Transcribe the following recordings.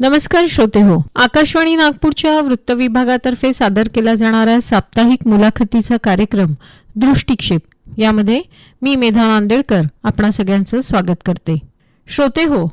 नमस्कार श्रोते हो आकाशवाणी नागपूरच्या वृत्त विभागातर्फे सादर केला जाणारा साप्ताहिक मुलाखतीचा कार्यक्रम दृष्टिक्षेप. यामध्ये मी मेधा नांदेडकर आपणा सगळ्यांचं स्वागत करते. श्रोते हो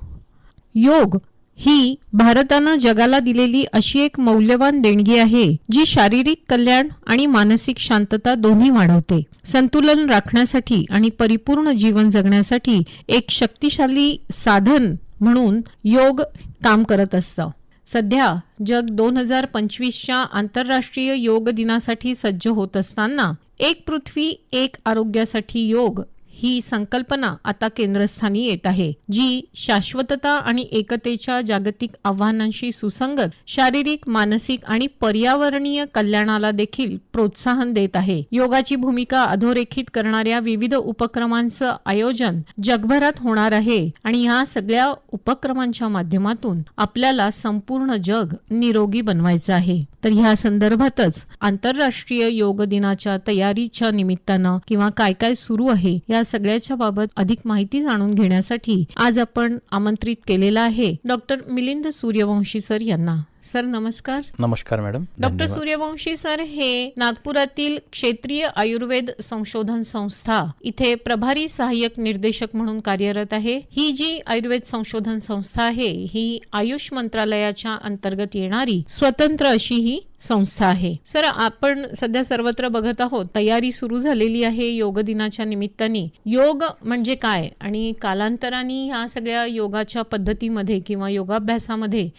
योग ही भारतानं जगाला दिलेली अशी एक मौल्यवान देणगी आहे जी शारीरिक कल्याण आणि मानसिक शांतता दोन्ही वाढवते. संतुलन राखण्यासाठी आणि परिपूर्ण जीवन जगण्यासाठी एक शक्तिशाली साधन म्हणून योग काम करत असतं. सध्या जग दोन हजार पंचवीसच्या आंतरराष्ट्रीय योग दिनासाठी सज्ज होत असताना एक पृथ्वी एक आरोग्यासाठी योग ही संकल्पना आता केंद्रस्थानी येत आहे जी शाश्वतता आणि एकतेच्या जागतिक आव्हानांशी सुसंगत शारीरिक मानसिक आणि पर्यावरणीय कल्याणाला देखील प्रोत्साहन देत आहे. योगाची भूमिका अधोरेखित करणाऱ्या विविध उपक्रमांचं आयोजन जगभरात होणार आहे आणि ह्या सगळ्या उपक्रमांच्या माध्यमातून आपल्याला संपूर्ण जग निरोगी बनवायचं आहे. तर ह्या संदर्भातच आंतरराष्ट्रीय योग दिनाच्या तयारीच्या निमित्तानं किंवा काय काय सुरू आहे या सगळ्याच्या बाबत अधिक माहिती जाणून घेण्यासाठी आज आपण आमंत्रित केलेला आहे डॉक्टर मिलिंद सूर्यवंशी सर यांना. सर नमस्कार. नमस्कार मॅडम. डॉक्टर. सूर्यवंशी सर हे नागपुरातील क्षेत्रीय आयुर्वेद संशोधन संस्था इथे प्रभारी सहाय्यक निर्देशक म्हणून कार्यरत आहे. ही जी आयुर्वेद संशोधन संस्था आहे ही आयुष मंत्रालयाच्या अंतर्गत येणारी स्वतंत्र अशी ही संस्था आहे. सर आपण सध्या सर्वत्र बघत आहोत तयारी सुरू झालेली आहे योग दिनाच्या निमित्ताने. योग म्हणजे काय? आणि कालांतराने ह्या सगळ्या योगाच्या पद्धतीमध्ये किंवा योगाभ्यासामध्ये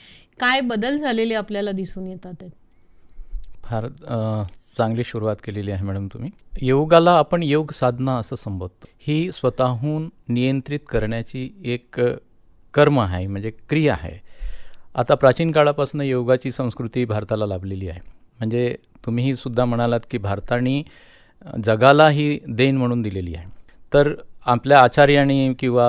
काय बदल झालेले आपल्याला दिसून येतात फार चांगली सुरुवात केलेली आहे मॅडम तुम्ही. योगाला आपण योग साधना असं संबोधतो. ही स्वतःहून नियंत्रित करण्याची एक कर्म आहे म्हणजे क्रिया आहे. आता प्राचीन काळापासून योगाची संस्कृती भारताला लाभलेली आहे. म्हणजे तुम्हीही सुद्धा म्हणालात की भारताने जगाला ही देण म्हणून दिलेली आहे. तर आपल्या आचार्यांनी किंवा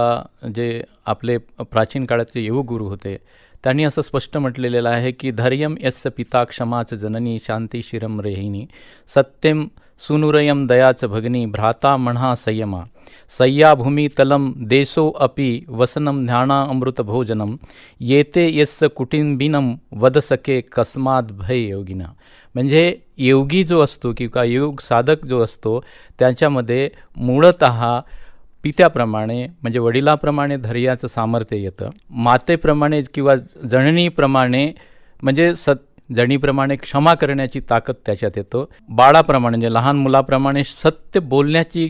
जे आपले प्राचीन काळातले योग गुरु होते त्यांनी असं स्पष्ट म्हटलेलं आहे की धैर्यम यस्य पिता क्षमाच जननी शांती शिरम रेहिनी सत्यम सुनुरयम दयाच भगनी भ्राता म्हणा संयमा सय्या भूमी तलम देशो अपि वसनम ध्याना अमृत भोजनम येते यस्य कुटिंबिनम वद सके कस्मात भय योगिना। म्हणजे योगी जो असतो किंवा योग साधक जो असतो त्याच्यामध्ये मूळत पित्याप्रमाणे म्हणजे वडिलाप्रमाणे धैर्याचं सामर्थ्य येतं. मातेप्रमाणे किंवा जणनीप्रमाणे म्हणजे सत जणीप्रमाणे क्षमा करण्याची ताकद त्याच्यात येतो. बाळाप्रमाणे म्हणजे लहान मुलाप्रमाणे सत्य बोलण्याची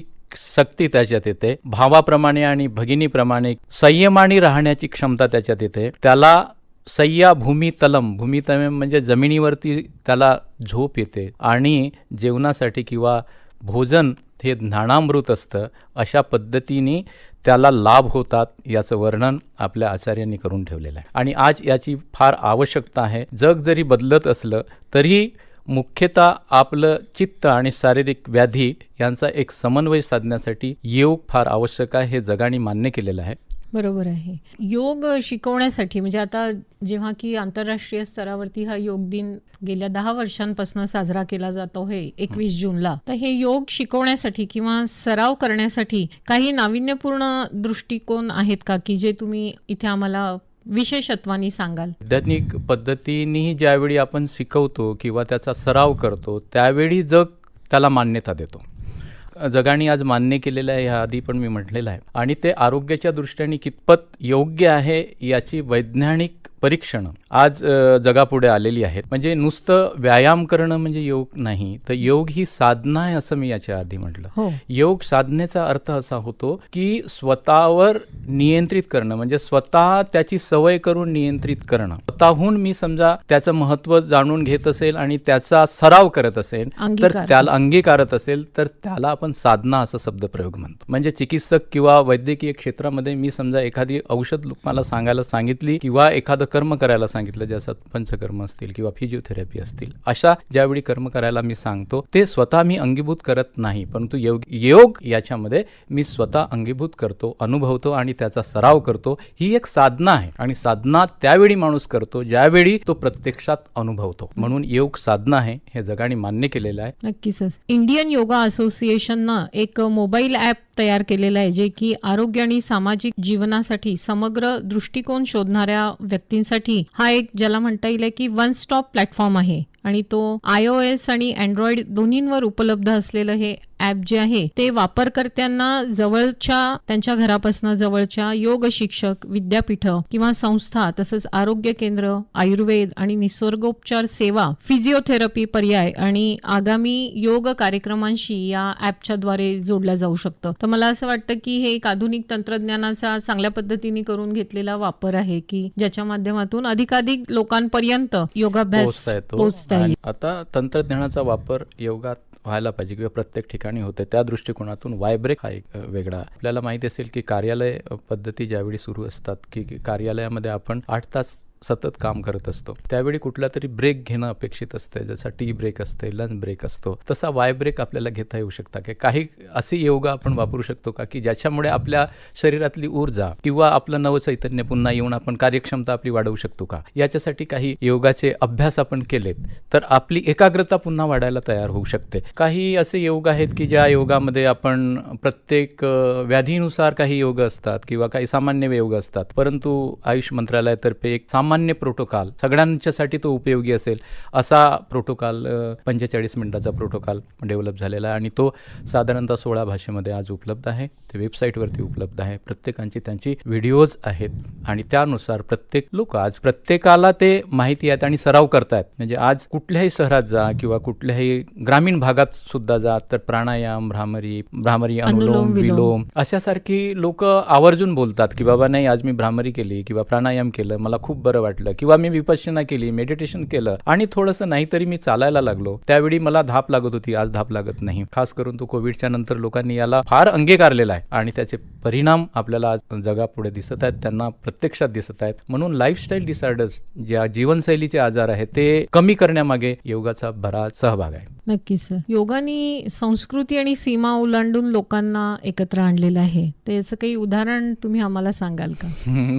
शक्ती त्याच्यात येते. भावाप्रमाणे आणि भगिनीप्रमाणे संयमाने राहण्याची क्षमता त्याच्यात येते. त्याला सय्या भूमी तलम भूमी तलम म्हणजे जमिनीवरती त्याला झोप येते. आणि जेवणासाठी किंवा भोजन हे ज्ञानामृत असतं अशा पद्धतीने त्याला लाभ होतात याचं वर्णन आपल्या आचार्यांनी करून ठेवलेलं आहे. आणि आज याची फार आवश्यकता आहे. जग जरी बदलत असलं तरी मुख्यतः आपलं चित्त आणि शारीरिक व्याधी यांचा एक समन्वय साधण्यासाठी योग फार आवश्यक आहे हे जगाने मान्य केलेलं आहे. बरोबर आहे. योग शिकवण्यासाठी म्हणजे आता जेव्हा की आंतरराष्ट्रीय स्तरावरती हा योग दिन गेल्या दहा वर्षांपासून साजरा केला जातो हे एकवीस जूनला तर हे योग शिकवण्यासाठी किंवा सराव करण्यासाठी काही नाविन्यपूर्ण दृष्टिकोन आहेत का? की जे तुम्ही इथे आम्हाला विशेषत्वानी सांगाल. वैज्ञानिक पद्धतीनेही ज्यावेळी आपण शिकवतो किंवा त्याचा सराव करतो त्यावेळी जग त्याला मान्यता देतो. जगाने आज मान्य केलेलं आहे ह्या आधी पण मी म्हटलेलं आहे. आणि ते आरोग्याच्या दृष्टीने कितपत योग्य आहे याची वैज्ञानिक परीक्षणं आज जगापुढे आलेली आहेत. म्हणजे नुसतं व्यायाम करणं म्हणजे योग नाही तर योग ही साधना आहे असं मी याच्या आधी म्हटलं. हो. योग साधनेचा अर्थ असा होतो की स्वतःवर नियंत्रित करणं म्हणजे स्वतः त्याची सवय करून नियंत्रित करणं. स्वतःहून मी समजा त्याचं महत्त्व जाणून घेत असेल आणि त्याचा सराव करत असेल तर. त्याला अंगीकारत असेल तर त्याला आपण साधना असा शब्दप्रयोग म्हणतो. म्हणजे चिकित्सक किंवा वैद्यकीय क्षेत्रामध्ये मी समजा एखादी औषध मला सांगायला सांगितली किंवा एखादं कर्म करायला सांगितलं ज्याच्यात पंचकर्म असतील किंवा फिजिओथेरपी असतील अशा ज्यावेळी कर्म करायला मी सांगतो ते स्वतः मी अंगीभूत करत नाही. परंतु योग योग याच्यामध्ये मी स्वतः अंगीभूत करतो अनुभवतो आणि त्याचा सराव करतो. ही एक साधना आहे आणि साधना त्यावेळी माणूस करतो ज्यावेळी तो प्रत्यक्षात अनुभवतो. म्हणून योग साधना आहे हे जगाने मान्य केलेलं आहे. नक्कीच. इंडियन योगा असोसिएशन ना एक मोबाईल ऍप तयार केलेलं आहे जे की आरोग्य आणि सामाजिक जीवनासाठी समग्र दृष्टिकोन शोधणाऱ्या व्यक्तींसाठी हा एक ज्याला म्हणता येईल की वन स्टॉप प्लॅटफॉर्म आहे. आणि तो आय ओ एस आणि अँड्रॉइड दोन्हींवर उपलब्ध असलेलं हे ॲप जे आहे ते वापरकर्त्यांना जवळच्या त्यांच्या घरापासून जवळच्या योग शिक्षक विद्यापीठ किंवा संस्था तसंच आरोग्य केंद्र आयुर्वेद आणि निसर्गोपचार सेवा फिजिओथेरपी पर्याय आणि आगामी योग कार्यक्रमांशी या ॲपच्या द्वारे जोडलं जाऊ शकतं. तर मला असं वाटतं की हे एक आधुनिक तंत्रज्ञानाचा चांगल्या पद्धतीने करून घेतलेला वापर आहे की ज्याच्या माध्यमातून अधिकाधिक लोकांपर्यंत योगाभ्यास पोचता येईल. आता तंत्रज्ञानाचा वापर योगात व्हायला पाहिजे किंवा प्रत्येक ठिकाणी होते. त्या दृष्टिकोनातून वायब्रेक हा एक वेगळा. आपल्याला माहिती असेल की कार्यालय पद्धती ज्यावेळी सुरू असतात की कार्यालयामध्ये आपण आठ तास सतत काम करत असतो. त्यावेळी कुठला तरी ब्रेक घेणं अपेक्षित असतं जसा टी ब्रेक असते लंच ब्रेक असतो. तसा वाय ब्रेक आपल्याला घेता येऊ शकता. की काही असे योगा आपण वापरू शकतो का? की ज्याच्यामुळे आपल्या शरीरातली ऊर्जा किंवा आपलं नवचैतन्य पुन्हा येऊन आपण कार्यक्षमता आपली वाढवू शकतो का? याच्यासाठी काही योगाचे अभ्यास आपण केलेत तर आपली एकाग्रता पुन्हा वाढायला तयार होऊ शकते. काही असे योग आहेत की ज्या योगामध्ये आपण प्रत्येक व्याधीनुसार काही योग असतात किंवा काही सामान्य योग असतात. परंतु आयुष मंत्रालयातर्फे एक सामान्य प्रोटोकॉल सगळ्यांच्यासाठी तो उपयोगी असेल असा प्रोटोकॉल पंचेचाळीस मिनिटाचा प्रोटोकॉल डेव्हलप झालेला आहे आणि तो साधारणतः सोळा भाषेमध्ये आज उपलब्ध आहे. ते वेबसाईटवरती उपलब्ध आहे. प्रत्येकांची त्यांची व्हिडिओज आहेत आणि त्यानुसार प्रत्येक लोक आज प्रत्येकाला ते माहिती आहेत आणि सराव करतायत. म्हणजे आज कुठल्याही शहरात जा किंवा कुठल्याही ग्रामीण भागात सुद्धा जा तर प्राणायाम भ्रामरी भ्रामरी अनुलोम. विलोम अशासारखी लोक आवर्जून बोलतात की बाबा नाही आज मी भ्रामरी केली किंवा प्राणायाम केलं मला खूप बरं वाटलं किंवा मी विपश्यना केली मेडिटेशन केलं आणि थोडंसं नाहीतरी मी चालायला लागलो. त्यावेळी मला धाप लागत होती आज धाप लागत नाही. खास करून तो कोविडच्या नंतर लोकांनी याला फार अंगीकारलेला आहे आणि त्याचे परिणाम आपल्याला आज जगापुढे दिसत आहेत त्यांना प्रत्यक्षात दिसत आहेत. म्हणून लाईफस्टाईल डिसऑर्डर्स ज्या जीवनशैलीचे आजार आहेत ते कमी करण्यामागे योगाचा बराच सहभाग आहे. नक्कीच सर योगाने संस्कृती आणि सीमा ओलांडून लोकांना एकत्र आणलेलं आहे. तर याचं काही उदाहरण तुम्ही आम्हाला सांगाल का?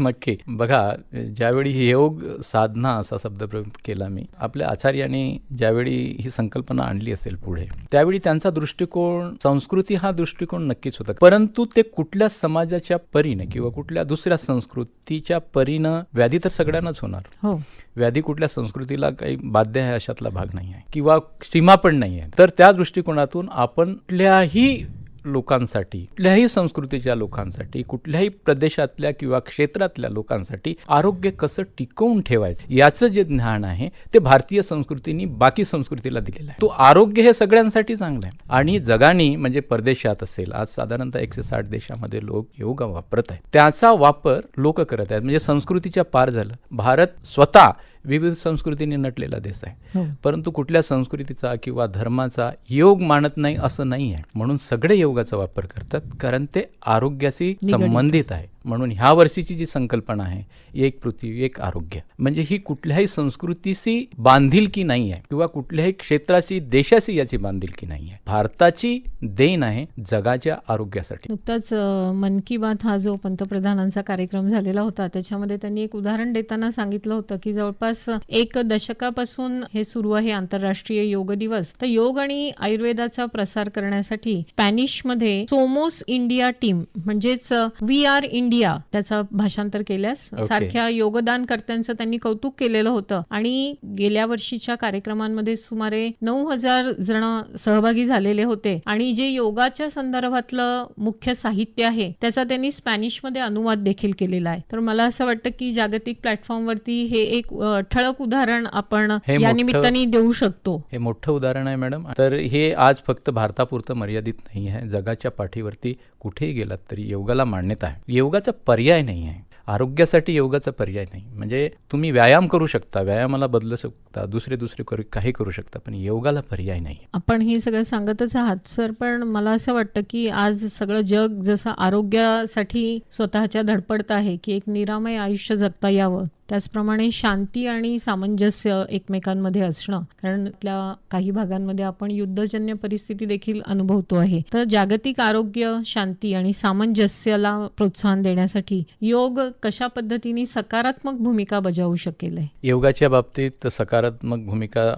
नक्की. बघा ज्यावेळी योग साधना असा शब्दप्रयोग केला मी आपल्या आचार्याने ज्यावेळी ही संकल्पना आणली असेल पुढे त्यावेळी त्यांचा दृष्टिकोन संस्कृती हा दृष्टिकोन नक्कीच होता. परंतु ते कुठल्या समाजाच्या परीने किंवा कुठल्या दुसऱ्या संस्कृतीच्या परीनं व्याधी तर सगळ्यांनाच होणार. हो. व्याधी कुठल्या संस्कृतीला काही बाध्य आहे अशातला भाग नाही आहे किंवा सीमा पण नाही आहे. तर त्या दृष्टिकोनातून आपण कुठल्याही लोकांसाठी कुठल्याही संस्कृतीच्या लोकांसाठी कुठल्याही प्रदेशातल्या किंवा क्षेत्रातल्या लोकांसाठी आरोग्य कसं टिकवून ठेवायचं याचं जे ज्ञान आहे ते भारतीय संस्कृतीने बाकी संस्कृतीला दिलेलं आहे. तो आरोग्य हे सगळ्यांसाठी चांगलं आहे. आणि जगाने म्हणजे परदेशात असेल आज साधारणतः एकशे साठ देशामध्ये लोक योगा वापरत आहेत. त्याचा वापर लोक करत आहेत. म्हणजे संस्कृतीच्या पार झालं. भारत स्वतः विविध संस्कृतीने नटलेला देश आहे. हो. परंतु कुठल्या संस्कृतीचा किंवा धर्माचा योग मानत नाही असं नाही आहे म्हणून सगळे योगाचा वापर करतात कारण ते आरोग्याशी. संबंधित आहे. म्हणून ह्या वर्षीची जी संकल्पना आहे एक पृथ्वी एक आरोग्य. म्हणजे ही कुठल्याही संस्कृतीशी बांधिलकी नाही आहे किंवा कुठल्याही क्षेत्राशी देशाशी याची बांधिलकी नाही आहे भारताची देण आहे जगाच्या आरोग्यासाठी. नुकताच मन की बात हा जो पंतप्रधानांचा कार्यक्रम झालेला होता त्याच्यामध्ये त्यांनी एक उदाहरण देताना सांगितलं होतं की जवळपास एक दशकापासून हे सुरू आहे आंतरराष्ट्रीय योग दिवस. तर योग आणि आयुर्वेदाचा प्रसार करण्यासाठी स्पॅनिशमध्ये सोमोस इंडिया टीम म्हणजेच व्ही आर इंडिया त्याचं भाषांतर केल्यास Okay. सारख्या योगदानकर्त्यांचं त्यांनी कौतुक केलेलं होतं. आणि गेल्या वर्षीच्या कार्यक्रमांमध्ये सुमारे नऊ हजार जण सहभागी झालेले होते. आणि जे योगाच्या संदर्भातलं मुख्य साहित्य आहे त्याचा त्यांनी स्पॅनिशमध्ये अनुवाद देखील केलेला आहे. तर मला असं वाटतं की जागतिक प्लॅटफॉर्मवरती हे एक ठळक उदाहरण आपण या निमित्ताने देऊ शकतो. हे मोठं उदाहरण आहे मॅडम. तर हे आज फक्त भारतापुरतं मर्यादित नाही आहे. जगाच्या पाठीवरती कुठेही गेलात तरी योगाला मान्यता आहे. योगाचा पर्याय नाही आहे. आरोग्यासाठी योगाचा पर्याय नाही. म्हणजे तुम्ही व्यायाम करू शकता व्यायामाला बदलू शकता दुसरे दुसरे करू काही करू शकता पण योगाला पर्याय नाही. आपण हे सगळं सांगतच आहात सर पण मला असं वाटतं की आज सगळं जग जसं आरोग्यासाठी स्वतःच्या धडपडत आहे की एक निरामय आयुष्य जगता यावं. त्याचप्रमाणे शांती आणि सामंजस्य एकमेकांमध्ये असणं. कारण आपल्या काही भागांमध्ये आपण युद्धजन्य परिस्थिती देखील अनुभवतो आहे. तर जागतिक आरोग्य शांती आणि सामंजस्याला प्रोत्साहन देण्यासाठी योग कशा पद्धतीने सकारात्मक भूमिका बजावू शकेल योगाच्या बाबतीत सकारात्मक भूमिका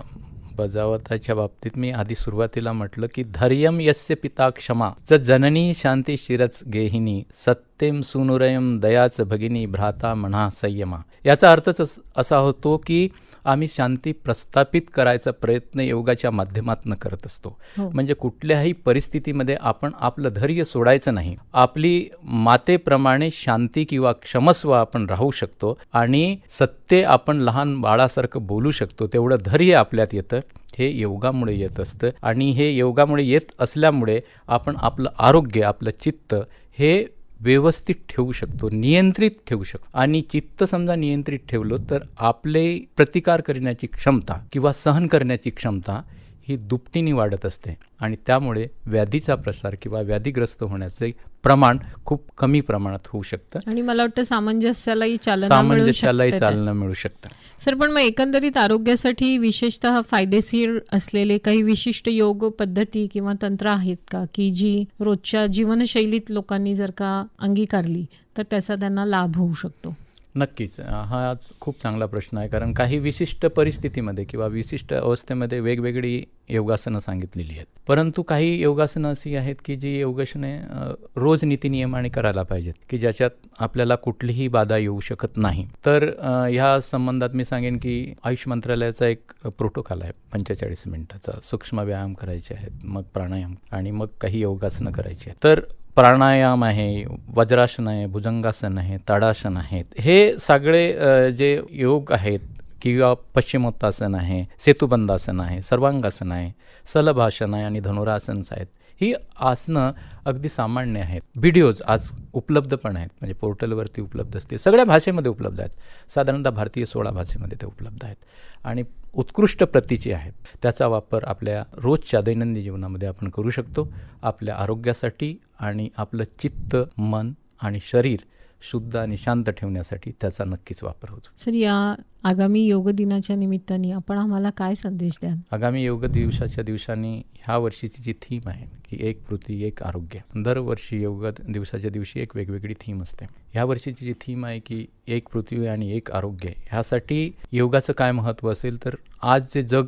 बजावताच्या बाबतीत मी आधी सुरुवातीला म्हटलं की धैर्यम यस्य पिता क्षमा. च जननी शांती शिरच गेहिनी. सत्यम सुनुरयम दयाच भगिनी भ्राता म्हणा संयमा. याचा अर्थच असा होतो की आम्ही शांती प्रस्थापित करायचा प्रयत्न योगाच्या माध्यमातून करत असतो. हो. म्हणजे कुठल्याही परिस्थितीमध्ये आपण आपलं धैर्य सोडायचं नाही. आपली मातेप्रमाणे शांती किंवा क्षमस्व आपण राहू शकतो आणि सत्य आपण लहान बाळासारखं बोलू शकतो तेवढं धैर्य आपल्यात येतं. हे योगामुळे येत असतं आणि हे योगामुळे येत असल्यामुळे आपण आपलं आरोग्य आपलं चित्त हे व्यवस्थित ठेवू शकतो नियंत्रित ठेवू शकतो. आणि चित्त समजा नियंत्रित ठेवलं तर आपले प्रतिकार करण्याची क्षमता किंवा सहन करण्याची क्षमता ही दुपटीने वाढत असते आणि त्यामुळे व्याधीचा प्रसार किंवा व्याधीग्रस्त होण्याचे प्रमाण खूप कमी प्रमाणात होऊ शकतं. आणि मला वाटतं सामंजस्यालाही चालना सामंजस्यालाही चालना मिळू शकतं. सर पण मग एकंदरीत आरोग्यासाठी विशेषतः फायदेशीर असलेले काही विशिष्ट योग पद्धती किंवा तंत्र आहेत का? की जी रोजच्या जीवनशैलीत लोकांनी जर का अंगीकारली तर त्याचा त्यांना लाभ होऊ शकतो. नक्कीच. हा आज खूप चांगला प्रश्न आहे. कारण काही विशिष्ट परिस्थितीमध्ये किंवा विशिष्ट अवस्थेमध्ये वेगवेगळी योगासनं सांगितलेली आहेत. परंतु काही योगासनं अशी आहेत की जी योगासने अ, रोज नीतिनियमाने करायला पाहिजेत. की ज्याच्यात आपल्याला कुठलीही बाधा येऊ शकत नाही. तर ह्या संबंधात मी सांगेन की आयुष मंत्रालयाचा एक प्रोटोकॉल आहे. पंचेचाळीस मिनिटाचा. सूक्ष्म व्यायाम करायचे आहेत मग प्राणायाम आणि मग काही योगासनं करायची आहेत. तर प्राणायाम आहे वज्रासन आहे भुजंगासन आहे ताडासन आहेत. हे सगळे जे योग आहेत किंवा पश्चिमोत्तासन आहे सेतुबंधासन आहे सर्वांगासन आहे सलभासन आहे आणि धनुरासन्स आहेत ही आसनं अगदी सामान्य आहेत. व्हिडिओज आज उपलब्ध पण आहेत. म्हणजे पोर्टलवरती उपलब्ध असतील. सगळ्या भाषेमध्ये उपलब्ध आहेत. साधारणतः भारतीय सोळा भाषेमध्ये ते उपलब्ध आहेत. आणि उत्कृष्ट प्रतीचे आहेत. त्याचा वापर आपल्या रोजच्या दैनंदिन जीवनामध्ये आपण करू शकतो. आपल्या आरोग्यासाठी आणि आपलं चित्त मन आणि शरीर शुद्ध आणि शांत ठेवण्यासाठी त्याचा नक्कीच वापर होतो. सर या आगामी योग दिनाच्या निमित्ताने आपण आम्हाला काय संदेश द्याल? आगामी योग दिवसाच्या दिवसांनी ह्या वर्षीची जी थीम आहे की एक पृथ्वी एक आरोग्य. दरवर्षी योग दिवसाच्या दिवशी एक वेगवेगळी थीम असते. ह्या वर्षीची जी थीम आहे की एक पृथ्वी आणि एक आरोग्य ह्यासाठी योगाचं काय महत्त्व असेल तर आज जे जग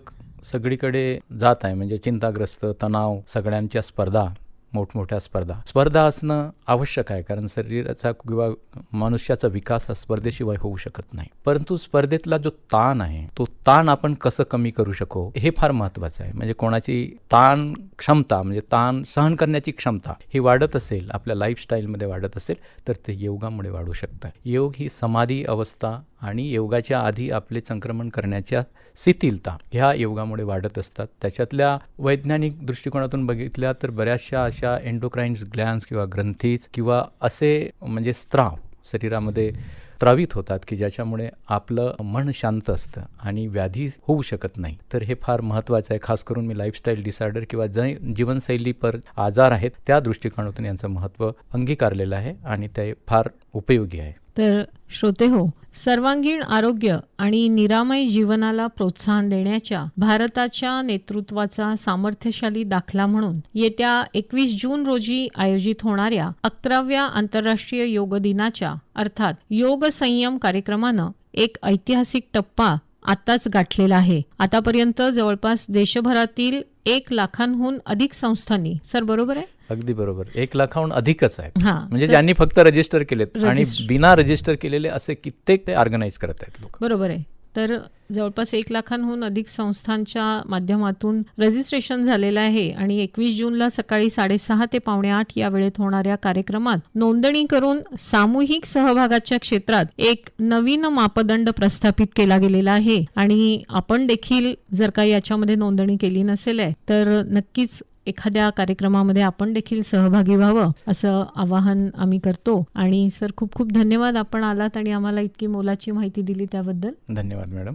सगळीकडे जात आहे म्हणजे चिंताग्रस्त तणाव सगळ्यांच्या स्पर्धा मोठमोठ्या स्पर्धा. स्पर्धा असणं आवश्यक आहे कारण शरीराचा किंवा मनुष्याचा विकास हा स्पर्धेशिवाय होऊ शकत नाही. परंतु स्पर्धेतला जो ताण आहे तो ताण आपण कसं कमी करू शकू हे फार महत्त्वाचं आहे. म्हणजे कोणाची ताण क्षमता म्हणजे ताण सहन करण्याची क्षमता ही वाढत असेल आपल्या लाईफस्टाईलमध्ये वाढत असेल तर ते योगामुळे वाढू शकतं. योग ही समाधी अवस्था आणि योगाच्या आधी आपले संक्रमण करण्याच्या शिथिलता ह्या योगामुळे वाढत असतात. त्याच्यातल्या वैज्ञानिक दृष्टिकोनातून बघितल्या तर बऱ्याचशा अशा एन्डोक्राईन्स ग्लॅन्स किंवा ग्रंथीज किंवा असे म्हणजे स्त्राव शरीरामध्ये स्त्रावित होतात की ज्याच्यामुळे आपलं मन शांत असतं आणि व्याधी होऊ शकत नाही. तर हे फार महत्त्वाचं आहे. खास करून मी लाईफस्टाईल डिसऑर्डर किंवा जे जीवनशैली पर आजार आहेत त्या दृष्टिकोनातून यांचं महत्त्व अंगीकारलेलं आहे आणि ते फार उपयोगी आहे. तर श्रोते हो सर्वांगीण आरोग्य आणि निरामय जीवनाला प्रोत्साहन देण्याच्या भारताच्या नेतृत्वाचा सामर्थ्यशाली दाखला म्हणून येत्या एकवीस जून रोजी आयोजित होणाऱ्या अकराव्या आंतरराष्ट्रीय योग दिनाच्या अर्थात योग संयम कार्यक्रमानं एक ऐतिहासिक टप्पा आताच गाठलेला आहे. आतापर्यंत जवळपास देशभरातील एक लाखांहून अधिक संस्थांनी. सर बरोबर आहे? अगदी बरोबर. एक लाखाहून अधिकच आहेत. हा म्हणजे ज्यांनी फक्त रजिस्टर केलेत आणि. बिना रजिस्टर केलेले असे कित्येक ते ऑर्गनाईज करत आहेत लोक. बरोबर आहे. तर जवळपास एक लाखांहून अधिक संस्थांच्या माध्यमातून रजिस्ट्रेशन झालेलं आहे. आणि एकवीस जूनला सकाळी साडेसहा ते पावणे आठ या वेळेत होणाऱ्या कार्यक्रमात नोंदणी करून सामूहिक सहभागाच्या क्षेत्रात एक नवीन मापदंड प्रस्थापित केला गेलेला आहे. आणि आपण देखील जर का याच्यामध्ये नोंदणी केली नसेल आहे तर नक्कीच एखाद्या कार्यक्रमामध्ये आपण देखील सहभागी व्हावं असं आवाहन आम्ही करतो आणि सर खूप खूप धन्यवाद आपण आलात आणि आम्हाला इतकी मोलाची माहिती दिली त्याबद्दल धन्यवाद मॅडम